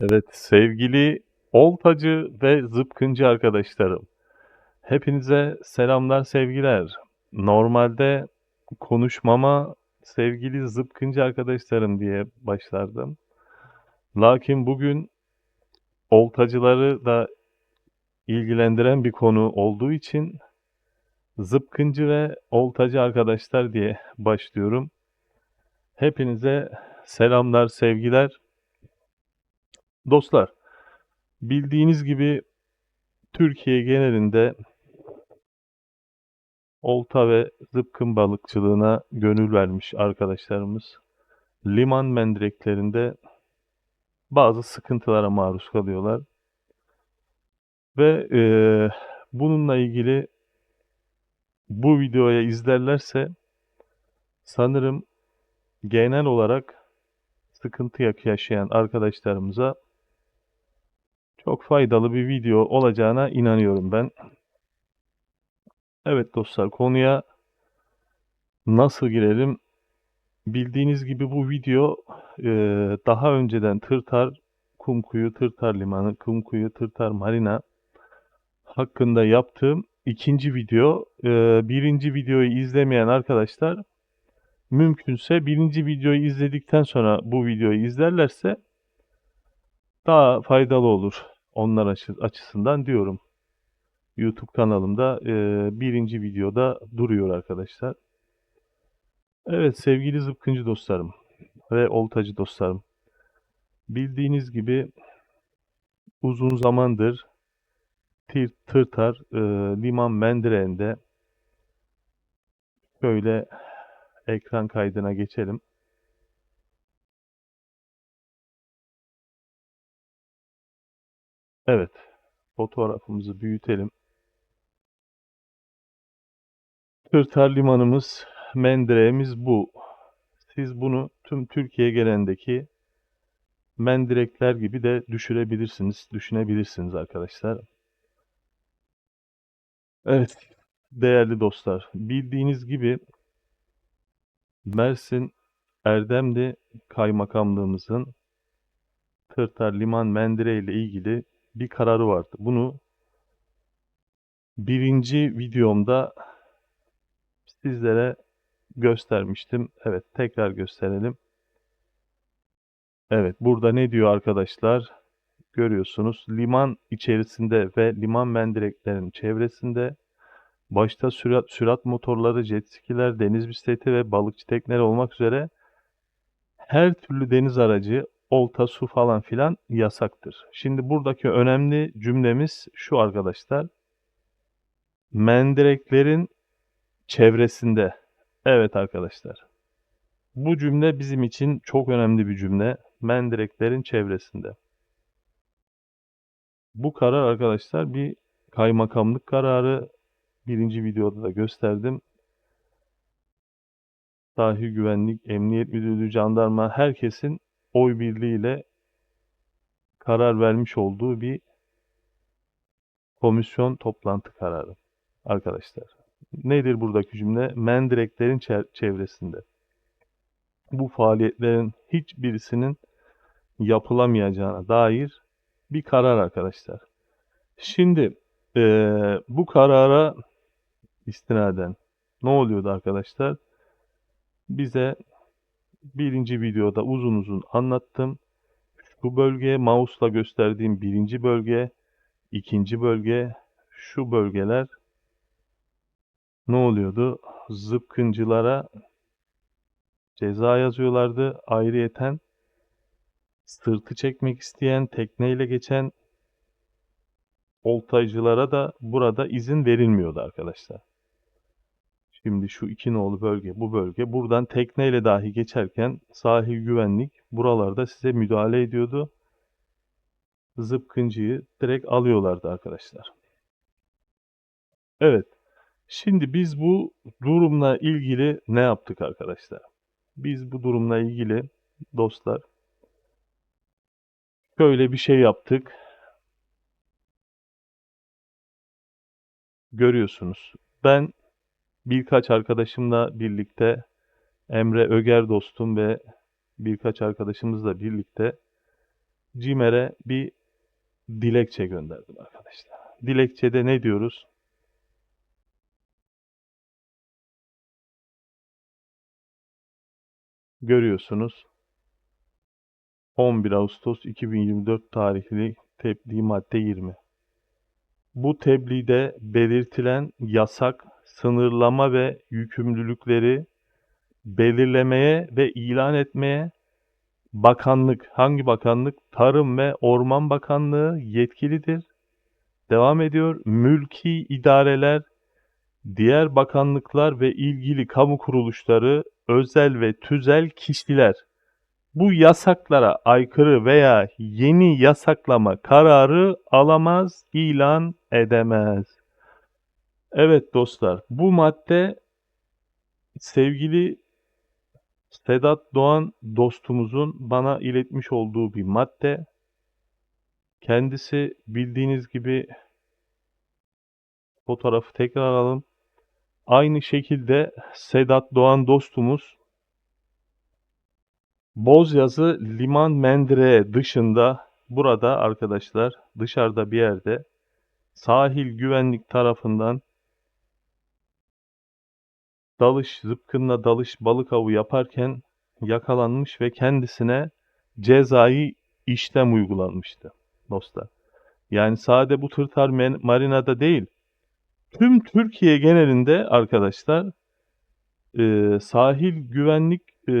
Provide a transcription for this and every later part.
Evet, sevgili oltacı ve zıpkıncı arkadaşlarım. Hepinize selamlar, sevgiler. Normalde konuşmama sevgili zıpkıncı arkadaşlarım diye başlardım. Lakin bugün oltacıları da ilgilendiren bir konu olduğu için zıpkıncı ve oltacı arkadaşlar diye başlıyorum. Hepinize selamlar, sevgiler. Dostlar, bildiğiniz gibi Türkiye genelinde olta ve zıpkın balıkçılığına gönül vermiş arkadaşlarımız liman mendireklerinde bazı sıkıntılara maruz kalıyorlar. Ve eee, bununla ilgili bu videoya izlerlerse sanırım genel olarak sıkıntı yaşayan arkadaşlarımıza çok faydalı bir video olacağına inanıyorum ben. Evet dostlar konuya nasıl girelim? Bildiğiniz gibi bu video e, daha önceden Tırtar Kumkuyu, Tırtar Limanı, Kumkuyu, Tırtar Marina hakkında yaptığım ikinci video. E, birinci videoyu izlemeyen arkadaşlar mümkünse birinci videoyu izledikten sonra bu videoyu izlerlerse daha faydalı olur onlar açı- açısından diyorum. YouTube kanalımda e, birinci videoda duruyor arkadaşlar. Evet sevgili zıpkıncı dostlarım ve oltacı dostlarım. Bildiğiniz gibi uzun zamandır tir, tırtar e, liman mendireğinde şöyle ekran kaydına geçelim. Evet fotoğrafımızı büyütelim. Tırtar limanımız, mendireğimiz bu. Siz bunu tüm Türkiye genelindeki mendirekler gibi de düşürebilirsiniz, düşünebilirsiniz arkadaşlar. Evet, değerli dostlar, bildiğiniz gibi Mersin Erdemli Kaymakamlığımızın Tırtar Liman Mendire ile ilgili bir kararı vardı. Bunu birinci videomda sizlere göstermiştim. Evet, tekrar gösterelim. Evet, burada ne diyor arkadaşlar? Görüyorsunuz. Liman içerisinde ve liman mendireklerinin çevresinde başta sürat, sürat motorları, jet skiler, deniz bisikleti ve balıkçı tekneleri olmak üzere her türlü deniz aracı, olta, su falan filan yasaktır. Şimdi buradaki önemli cümlemiz şu arkadaşlar. Mendireklerin çevresinde. Evet arkadaşlar. Bu cümle bizim için çok önemli bir cümle. Mendireklerin çevresinde. Bu karar arkadaşlar bir kaymakamlık kararı. Birinci videoda da gösterdim. Sahil Güvenlik, Emniyet Müdürlüğü, Jandarma herkesin oy birliğiyle karar vermiş olduğu bir komisyon toplantı kararı arkadaşlar. Nedir buradaki cümle? Mendireklerin çe- çevresinde. Bu faaliyetlerin hiçbirisinin yapılamayacağına dair bir karar arkadaşlar. Şimdi eee, bu karara istinaden ne oluyordu arkadaşlar? Bize birinci videoda uzun uzun anlattım. Bu bölge mouse'la gösterdiğim birinci bölge, ikinci bölge, şu bölgeler ne oluyordu? Zıpkıncılara ceza yazıyorlardı. Ayrıyeten sırtı çekmek isteyen, tekneyle geçen oltacılara da burada izin verilmiyordu arkadaşlar. Şimdi şu iki nolu bölge, bu bölge. Buradan tekneyle dahi geçerken sahil güvenlik buralarda size müdahale ediyordu. Zıpkıncıyı direkt alıyorlardı arkadaşlar. Evet. Şimdi biz bu durumla ilgili ne yaptık arkadaşlar? Biz bu durumla ilgili dostlar şöyle bir şey yaptık. Görüyorsunuz. Ben birkaç arkadaşımla birlikte Emre Öger dostum ve birkaç arkadaşımızla birlikte CİMER'e bir dilekçe gönderdim arkadaşlar. Dilekçede ne diyoruz? Görüyorsunuz. 11 Ağustos 2024 tarihli tebliğ madde 20. Bu tebliğde belirtilen yasak, sınırlama ve yükümlülükleri belirlemeye ve ilan etmeye bakanlık, hangi bakanlık? Tarım ve Orman Bakanlığı yetkilidir. Devam ediyor. Mülki idareler, diğer bakanlıklar ve ilgili kamu kuruluşları, özel ve tüzel kişiler bu yasaklara aykırı veya yeni yasaklama kararı alamaz, ilan edemez. Evet dostlar, bu madde sevgili Sedat Doğan dostumuzun bana iletmiş olduğu bir madde. Kendisi bildiğiniz gibi fotoğrafı tekrar alalım. Aynı şekilde Sedat Doğan dostumuz Bozyazı Liman Mendire dışında burada arkadaşlar dışarıda bir yerde sahil güvenlik tarafından dalış, zıpkınla dalış balık avı yaparken yakalanmış ve kendisine cezai işlem uygulanmıştı dostlar. Yani sade bu tırtar marinada değil, tüm Türkiye genelinde arkadaşlar e, sahil güvenlik e,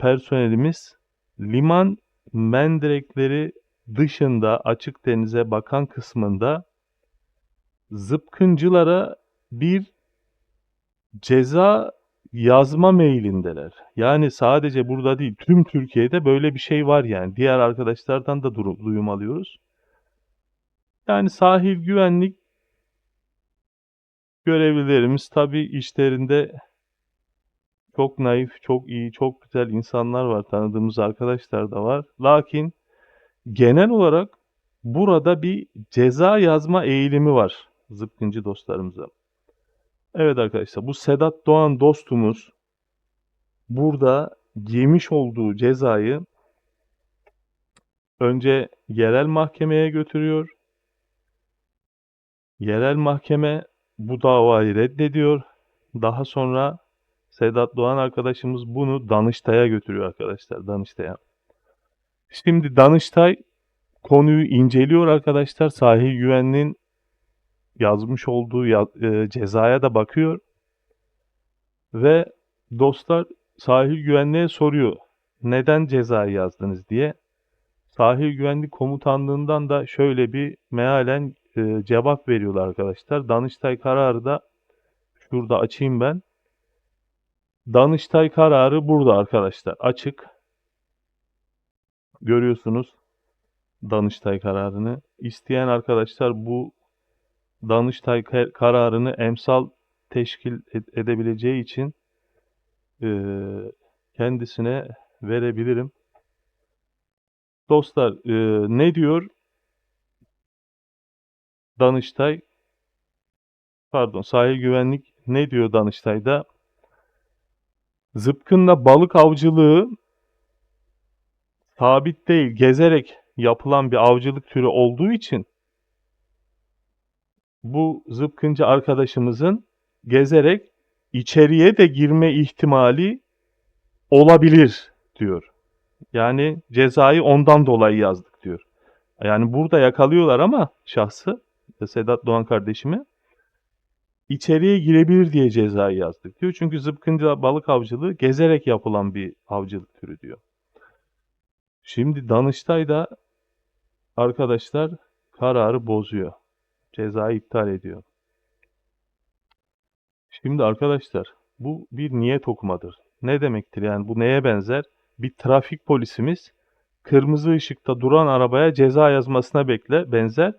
personelimiz liman mendirekleri dışında açık denize bakan kısmında zıpkıncılara bir ceza yazma mailindeler. Yani sadece burada değil, tüm Türkiye'de böyle bir şey var yani. Diğer arkadaşlardan da durum, duyum alıyoruz. Yani sahil güvenlik görevlilerimiz tabii işlerinde çok naif, çok iyi, çok güzel insanlar var. Tanıdığımız arkadaşlar da var. Lakin genel olarak burada bir ceza yazma eğilimi var zıpkıncı dostlarımıza. Evet arkadaşlar bu Sedat Doğan dostumuz burada yemiş olduğu cezayı önce yerel mahkemeye götürüyor. Yerel mahkeme bu davayı reddediyor. Daha sonra Sedat Doğan arkadaşımız bunu Danıştay'a götürüyor arkadaşlar. Danıştay'a. Şimdi Danıştay konuyu inceliyor arkadaşlar. Sahil güvenliğin yazmış olduğu ya- e, cezaya da bakıyor. Ve dostlar sahil güvenliğe soruyor. Neden cezayı yazdınız diye. Sahil güvenlik komutanlığından da şöyle bir mealen e, cevap veriyorlar arkadaşlar. Danıştay kararı da şurada açayım ben. Danıştay kararı burada arkadaşlar. Açık. Görüyorsunuz Danıştay kararını. İsteyen arkadaşlar bu Danıştay ka- kararını emsal teşkil ed- edebileceği için eee, kendisine verebilirim. Dostlar eee, ne diyor Danıştay? Pardon, sahil güvenlik ne diyor Danıştay'da? Zıpkınla balık avcılığı sabit değil, gezerek yapılan bir avcılık türü olduğu için bu zıpkıncı arkadaşımızın gezerek içeriye de girme ihtimali olabilir diyor. Yani cezayı ondan dolayı yazdık diyor. Yani burada yakalıyorlar ama şahsı Sedat Doğan kardeşimi içeriye girebilir diye cezayı yazdık diyor. Çünkü zıpkıncı balık avcılığı gezerek yapılan bir avcılık türü diyor. Şimdi Danıştay da arkadaşlar kararı bozuyor. Cezayı iptal ediyor. Şimdi arkadaşlar bu bir niyet okumadır. Ne demektir yani bu neye benzer? Bir trafik polisimiz kırmızı ışıkta duran arabaya ceza yazmasına bekle benzer.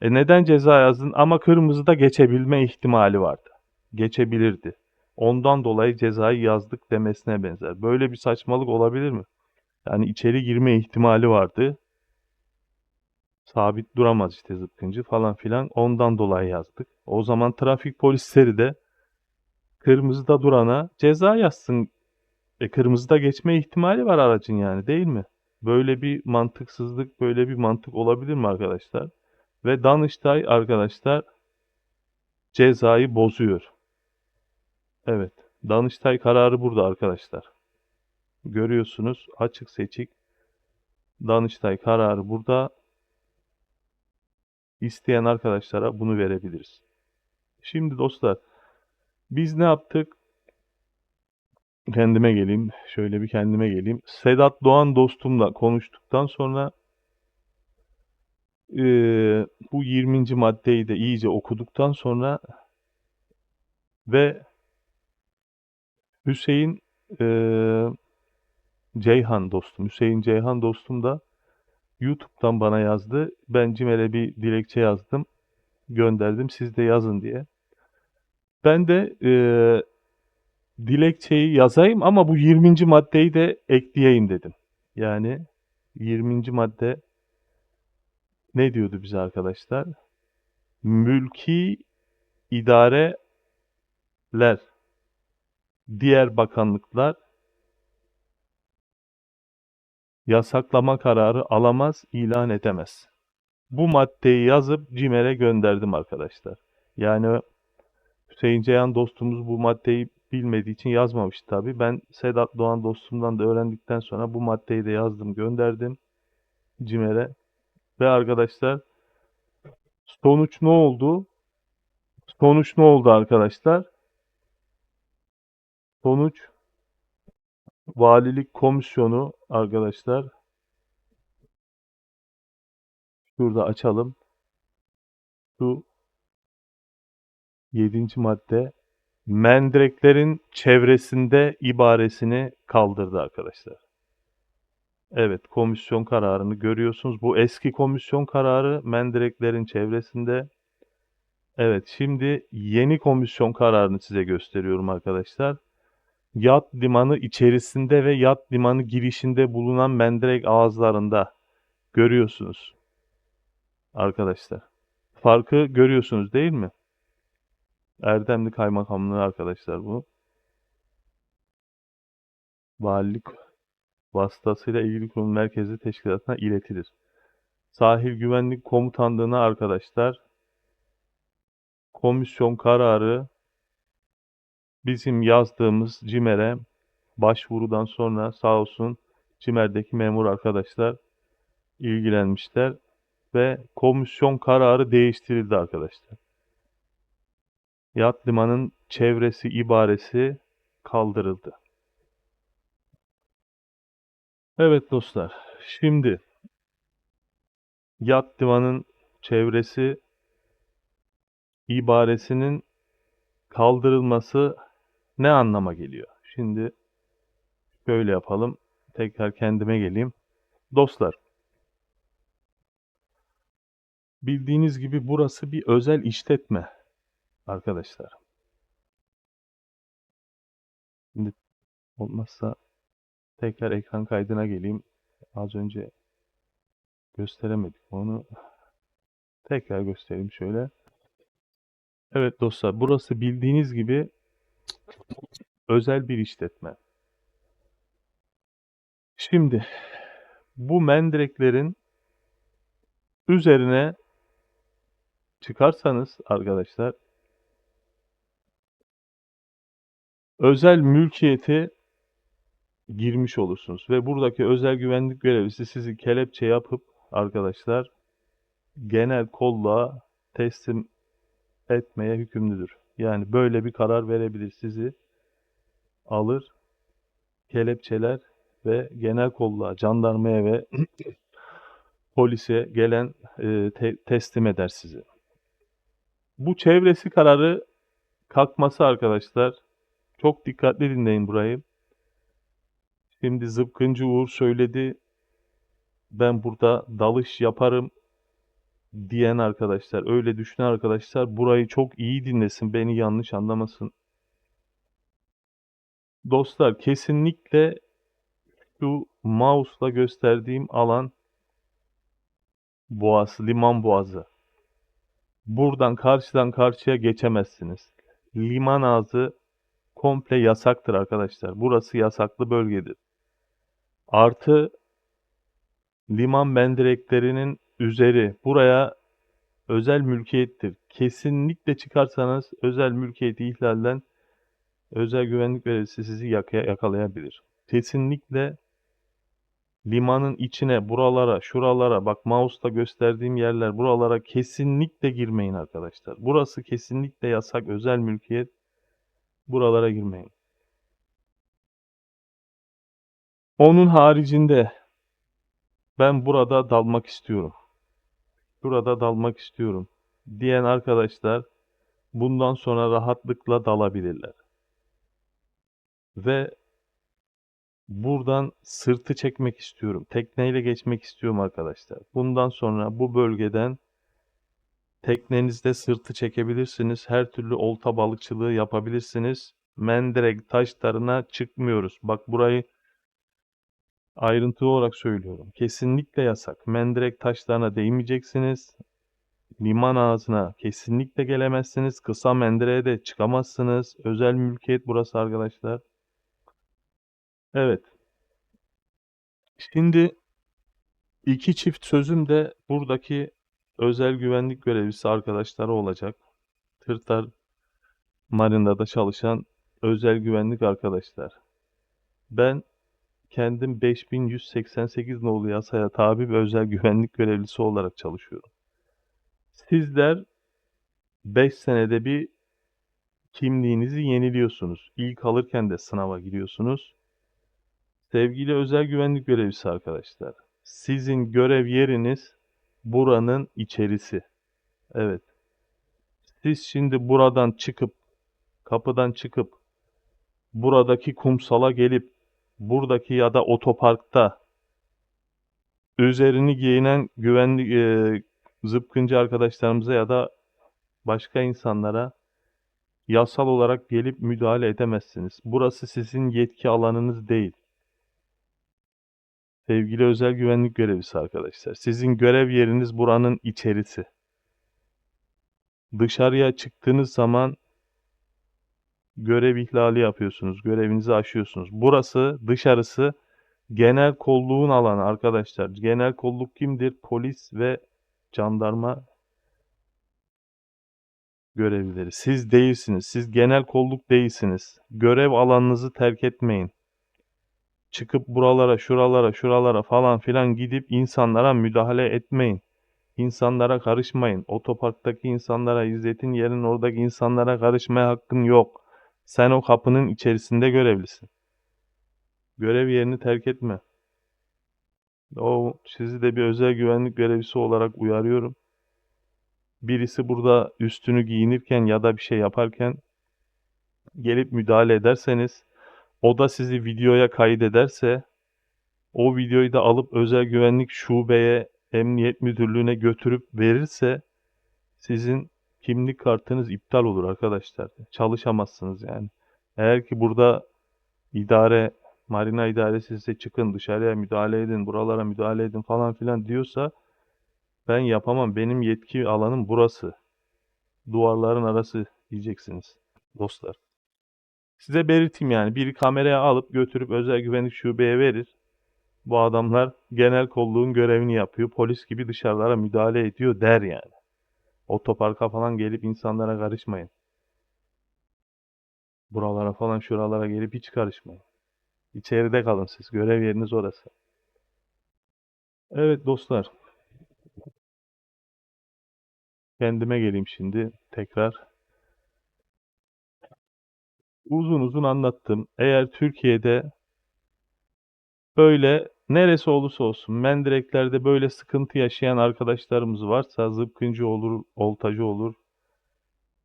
E neden ceza yazdın? Ama kırmızıda geçebilme ihtimali vardı. Geçebilirdi. Ondan dolayı cezayı yazdık demesine benzer. Böyle bir saçmalık olabilir mi? Yani içeri girme ihtimali vardı. Sabit duramaz işte zıpkıncı falan filan. Ondan dolayı yazdık. O zaman trafik polisleri de kırmızıda durana ceza yazsın. E kırmızıda geçme ihtimali var aracın yani değil mi? Böyle bir mantıksızlık, böyle bir mantık olabilir mi arkadaşlar? Ve Danıştay arkadaşlar cezayı bozuyor. Evet. Danıştay kararı burada arkadaşlar. Görüyorsunuz açık seçik Danıştay kararı burada. İsteyen arkadaşlara bunu verebiliriz. Şimdi dostlar biz ne yaptık? Kendime geleyim. Şöyle bir kendime geleyim. Sedat Doğan dostumla konuştuktan sonra eee, bu 20. maddeyi de iyice okuduktan sonra ve Hüseyin eee, Ceyhan dostum, Hüseyin Ceyhan dostum da YouTube'dan bana yazdı. Ben Cimer'e bir dilekçe yazdım. Gönderdim. Siz de yazın diye. Ben de eee, dilekçeyi yazayım ama bu 20. maddeyi de ekleyeyim dedim. Yani 20. madde ne diyordu bize arkadaşlar? Mülki idareler, diğer bakanlıklar yasaklama kararı alamaz, ilan edemez. Bu maddeyi yazıp CİMER'e gönderdim arkadaşlar. Yani Hüseyin Ceyhan dostumuz bu maddeyi bilmediği için yazmamış tabii. Ben Sedat Doğan dostumdan da öğrendikten sonra bu maddeyi de yazdım, gönderdim CİMER'e. Ve arkadaşlar sonuç ne oldu? Sonuç ne oldu arkadaşlar? Sonuç valilik komisyonu arkadaşlar şurada açalım. Şu 7. madde mendireklerin çevresinde ibaresini kaldırdı arkadaşlar. Evet, komisyon kararını görüyorsunuz. Bu eski komisyon kararı mendireklerin çevresinde. Evet, şimdi yeni komisyon kararını size gösteriyorum arkadaşlar. Yat limanı içerisinde ve yat limanı girişinde bulunan mendirek ağızlarında görüyorsunuz. Arkadaşlar. Farkı görüyorsunuz değil mi? Erdemli Kaymakamlığı arkadaşlar bu. Valilik vasıtasıyla ilgili kurum merkezi teşkilatına iletilir. Sahil Güvenlik Komutanlığı'na arkadaşlar komisyon kararı bizim yazdığımız CİMER'e başvurudan sonra sağ olsun CİMER'deki memur arkadaşlar ilgilenmişler ve komisyon kararı değiştirildi arkadaşlar. Yat limanın çevresi ibaresi kaldırıldı. Evet dostlar, şimdi yat limanın çevresi ibaresinin kaldırılması ne anlama geliyor? Şimdi şöyle yapalım. Tekrar kendime geleyim. Dostlar, bildiğiniz gibi burası bir özel işletme arkadaşlar. Şimdi olmazsa tekrar ekran kaydına geleyim. Az önce gösteremedik onu. Tekrar göstereyim şöyle. Evet dostlar, burası bildiğiniz gibi özel bir işletme. Şimdi bu mendireklerin üzerine çıkarsanız arkadaşlar özel mülkiyeti girmiş olursunuz ve buradaki özel güvenlik görevlisi sizi kelepçe yapıp arkadaşlar genel kolluğa teslim etmeye hükümlüdür. Yani böyle bir karar verebilir sizi alır kelepçeler ve genel kolluğa, jandarmaya ve polise gelen e, te- teslim eder sizi. Bu çevresi kararı kalkması arkadaşlar çok dikkatli dinleyin burayı. Şimdi Zıpkıncı Uğur söyledi. Ben burada dalış yaparım diyen arkadaşlar, öyle düşünen arkadaşlar burayı çok iyi dinlesin, beni yanlış anlamasın. Dostlar kesinlikle şu mouse'la gösterdiğim alan Boğaz, liman boğazı. Buradan karşıdan karşıya geçemezsiniz. Liman ağzı komple yasaktır arkadaşlar. Burası yasaklı bölgedir. Artı liman mendireklerinin üzeri buraya özel mülkiyettir. Kesinlikle çıkarsanız özel mülkiyeti ihlalden özel güvenlik görevlisi sizi yakalayabilir. Kesinlikle limanın içine, buralara, şuralara, bak mouse'la gösterdiğim yerler, buralara kesinlikle girmeyin arkadaşlar. Burası kesinlikle yasak, özel mülkiyet. Buralara girmeyin. Onun haricinde ben burada dalmak istiyorum. Burada dalmak istiyorum diyen arkadaşlar bundan sonra rahatlıkla dalabilirler. Ve buradan sırtı çekmek istiyorum. Tekneyle geçmek istiyorum arkadaşlar. Bundan sonra bu bölgeden teknenizde sırtı çekebilirsiniz. Her türlü olta balıkçılığı yapabilirsiniz. Mendirek taşlarına çıkmıyoruz. Bak burayı ayrıntılı olarak söylüyorum. Kesinlikle yasak. Mendirek taşlarına değmeyeceksiniz. Liman ağzına kesinlikle gelemezsiniz. Kısa mendireğe de çıkamazsınız. Özel mülkiyet burası arkadaşlar. Evet. Şimdi iki çift sözüm de buradaki özel güvenlik görevlisi arkadaşları olacak. Tırtar Marina'da çalışan özel güvenlik arkadaşlar. Ben kendim 5188 nolu yasaya tabi bir özel güvenlik görevlisi olarak çalışıyorum. Sizler 5 senede bir kimliğinizi yeniliyorsunuz. İlk alırken de sınava giriyorsunuz. Sevgili özel güvenlik görevlisi arkadaşlar, sizin görev yeriniz buranın içerisi. Evet. Siz şimdi buradan çıkıp, kapıdan çıkıp, buradaki kumsala gelip, buradaki ya da otoparkta üzerini giyinen güvenlik e, zıpkıncı arkadaşlarımıza ya da başka insanlara yasal olarak gelip müdahale edemezsiniz. Burası sizin yetki alanınız değil. Sevgili özel güvenlik görevlisi arkadaşlar, sizin görev yeriniz buranın içerisi. Dışarıya çıktığınız zaman görev ihlali yapıyorsunuz, görevinizi aşıyorsunuz. Burası, dışarısı genel kolluğun alanı arkadaşlar. Genel kolluk kimdir? Polis ve jandarma görevlileri. Siz değilsiniz. Siz genel kolluk değilsiniz. Görev alanınızı terk etmeyin çıkıp buralara, şuralara, şuralara falan filan gidip insanlara müdahale etmeyin. İnsanlara karışmayın. Otoparktaki insanlara, İzzet'in yerinin oradaki insanlara karışmaya hakkın yok. Sen o kapının içerisinde görevlisin. Görev yerini terk etme. O sizi de bir özel güvenlik görevlisi olarak uyarıyorum. Birisi burada üstünü giyinirken ya da bir şey yaparken gelip müdahale ederseniz o da sizi videoya kaydederse o videoyu da alıp özel güvenlik şubeye, emniyet müdürlüğüne götürüp verirse sizin kimlik kartınız iptal olur arkadaşlar. Çalışamazsınız yani. Eğer ki burada idare, marina idaresi size çıkın dışarıya müdahale edin, buralara müdahale edin falan filan diyorsa ben yapamam. Benim yetki alanım burası. Duvarların arası diyeceksiniz dostlar. Size belirteyim yani. Biri kameraya alıp götürüp özel güvenlik şubeye verir. Bu adamlar genel kolluğun görevini yapıyor. Polis gibi dışarılara müdahale ediyor der yani. Otoparka falan gelip insanlara karışmayın. Buralara falan şuralara gelip hiç karışmayın. İçeride kalın siz. Görev yeriniz orası. Evet dostlar. Kendime geleyim şimdi tekrar. Uzun uzun anlattım. Eğer Türkiye'de böyle neresi olursa olsun mendireklerde böyle sıkıntı yaşayan arkadaşlarımız varsa zıpkıncı olur, oltacı olur.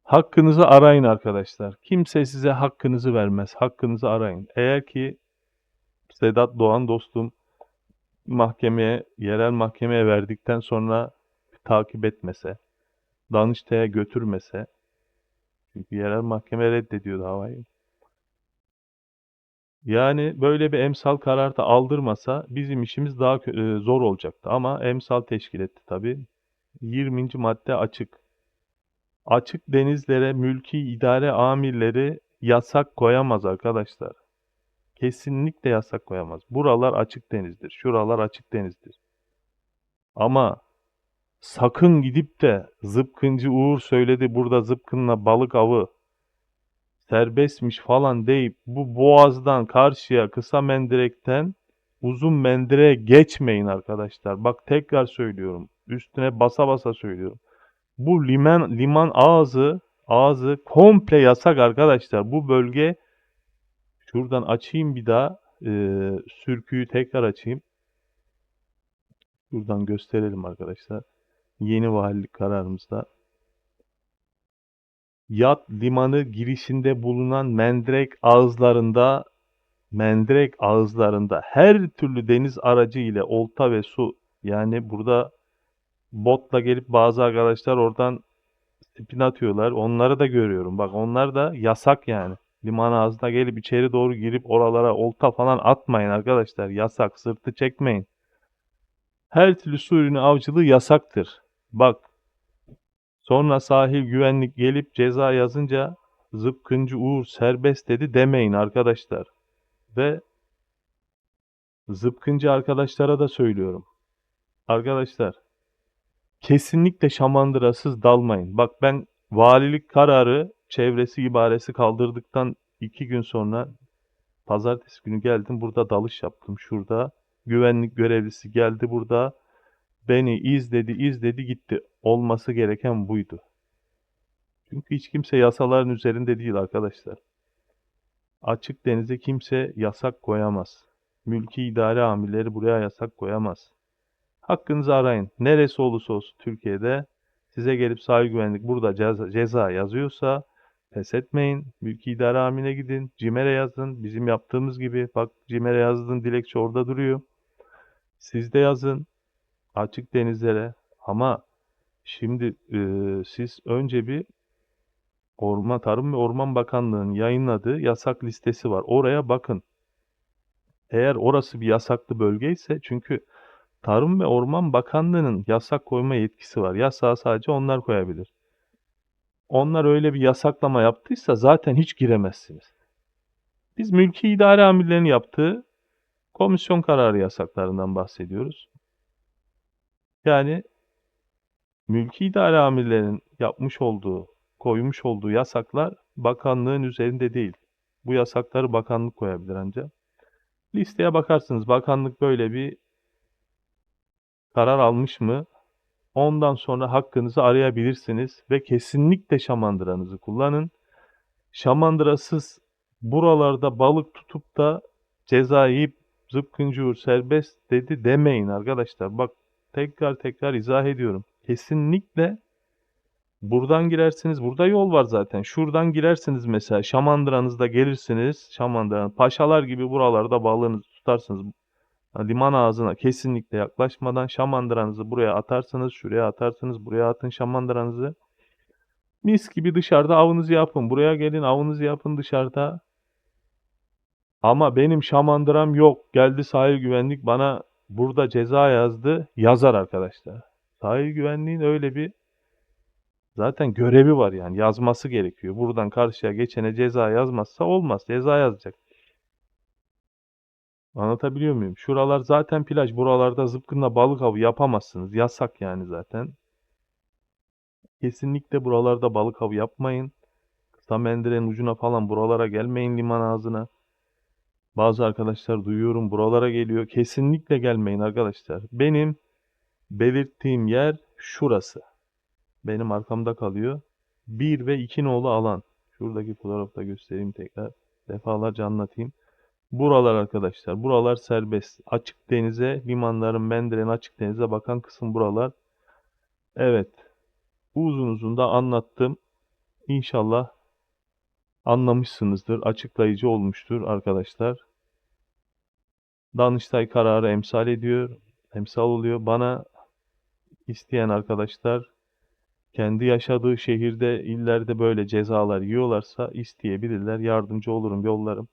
Hakkınızı arayın arkadaşlar. Kimse size hakkınızı vermez. Hakkınızı arayın. Eğer ki Sedat Doğan dostum mahkemeye, yerel mahkemeye verdikten sonra takip etmese, Danıştay'a götürmese, çünkü yerel mahkeme reddediyor davayı. Yani böyle bir emsal karar da aldırmasa bizim işimiz daha e, zor olacaktı. Ama emsal teşkil etti tabii. 20. madde açık. Açık denizlere mülki idare amirleri yasak koyamaz arkadaşlar. Kesinlikle yasak koyamaz. Buralar açık denizdir. Şuralar açık denizdir. Ama sakın gidip de zıpkıncı Uğur söyledi burada zıpkınla balık avı serbestmiş falan deyip bu boğazdan karşıya kısa mendirekten uzun mendire geçmeyin arkadaşlar. Bak tekrar söylüyorum. Üstüne basa basa söylüyorum. Bu liman liman ağzı ağzı komple yasak arkadaşlar. Bu bölge şuradan açayım bir daha. Ee, sürküyü tekrar açayım. Buradan gösterelim arkadaşlar. Yeni valilik kararımızda. Yat limanı girişinde bulunan mendirek ağızlarında mendirek ağızlarında her türlü deniz aracı ile olta ve su yani burada botla gelip bazı arkadaşlar oradan spin atıyorlar. Onları da görüyorum. Bak onlar da yasak yani. Liman ağzına gelip içeri doğru girip oralara olta falan atmayın arkadaşlar. Yasak. Sırtı çekmeyin. Her türlü su ürünü avcılığı yasaktır. Bak. Sonra sahil güvenlik gelip ceza yazınca zıpkıncı Uğur serbest dedi demeyin arkadaşlar. Ve zıpkıncı arkadaşlara da söylüyorum. Arkadaşlar kesinlikle şamandırasız dalmayın. Bak ben valilik kararı çevresi ibaresi kaldırdıktan iki gün sonra pazartesi günü geldim burada dalış yaptım şurada. Güvenlik görevlisi geldi burada. Beni izledi izledi gitti. Olması gereken buydu. Çünkü hiç kimse yasaların üzerinde değil arkadaşlar. Açık denize kimse yasak koyamaz. Mülki idare amirleri buraya yasak koyamaz. Hakkınızı arayın. Neresi olursa olsun Türkiye'de size gelip sahil güvenlik burada ceza, ceza yazıyorsa pes etmeyin. Mülki idare amirine gidin. CİMER'e yazın. Bizim yaptığımız gibi. Bak CİMER'e yazdığın dilekçe orada duruyor. Siz de yazın. Açık denizlere. Ama şimdi e, siz önce bir Orman Tarım ve Orman Bakanlığı'nın yayınladığı yasak listesi var. Oraya bakın. Eğer orası bir yasaklı bölge ise çünkü Tarım ve Orman Bakanlığı'nın yasak koyma yetkisi var. Yasağı sadece onlar koyabilir. Onlar öyle bir yasaklama yaptıysa zaten hiç giremezsiniz. Biz mülki idare amirlerinin yaptığı komisyon kararı yasaklarından bahsediyoruz. Yani mülki idare amirlerinin yapmış olduğu, koymuş olduğu yasaklar bakanlığın üzerinde değil. Bu yasakları bakanlık koyabilir ancak. Listeye bakarsınız bakanlık böyle bir karar almış mı? Ondan sonra hakkınızı arayabilirsiniz ve kesinlikle şamandıranızı kullanın. Şamandırasız buralarda balık tutup da ceza yiyip zıpkıncı serbest dedi demeyin arkadaşlar. Bak tekrar tekrar izah ediyorum. Kesinlikle buradan girersiniz. Burada yol var zaten. Şuradan girersiniz mesela. Şamandıranızda gelirsiniz. Şamandıran paşalar gibi buralarda balığınızı tutarsınız. Liman ağzına kesinlikle yaklaşmadan şamandıranızı buraya atarsınız, şuraya atarsınız, buraya atın şamandıranızı. Mis gibi dışarıda avınızı yapın. Buraya gelin avınızı yapın dışarıda. Ama benim şamandıram yok. Geldi sahil güvenlik bana burada ceza yazdı. Yazar arkadaşlar. Sahil güvenliğin öyle bir zaten görevi var yani yazması gerekiyor. Buradan karşıya geçene ceza yazmazsa olmaz. Ceza yazacak. Anlatabiliyor muyum? Şuralar zaten plaj. Buralarda zıpkınla balık avı yapamazsınız. Yasak yani zaten. Kesinlikle buralarda balık avı yapmayın. Kısa mendirenin ucuna falan buralara gelmeyin liman ağzına. Bazı arkadaşlar duyuyorum buralara geliyor. Kesinlikle gelmeyin arkadaşlar. Benim belirttiğim yer şurası. Benim arkamda kalıyor. 1 ve 2 nolu alan. Şuradaki fotoğrafta göstereyim tekrar. Defalarca anlatayım. Buralar arkadaşlar. Buralar serbest. Açık denize, limanların mendiren açık denize bakan kısım buralar. Evet. Uzun uzun da anlattım. İnşallah anlamışsınızdır. Açıklayıcı olmuştur arkadaşlar. Danıştay kararı emsal ediyor. Emsal oluyor. Bana isteyen arkadaşlar kendi yaşadığı şehirde, illerde böyle cezalar yiyorlarsa isteyebilirler. Yardımcı olurum, yollarım.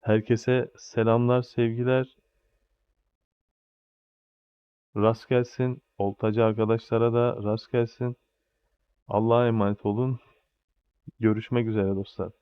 Herkese selamlar, sevgiler. Rast gelsin. Oltacı arkadaşlara da rast gelsin. Allah'a emanet olun. Görüşmek üzere dostlar.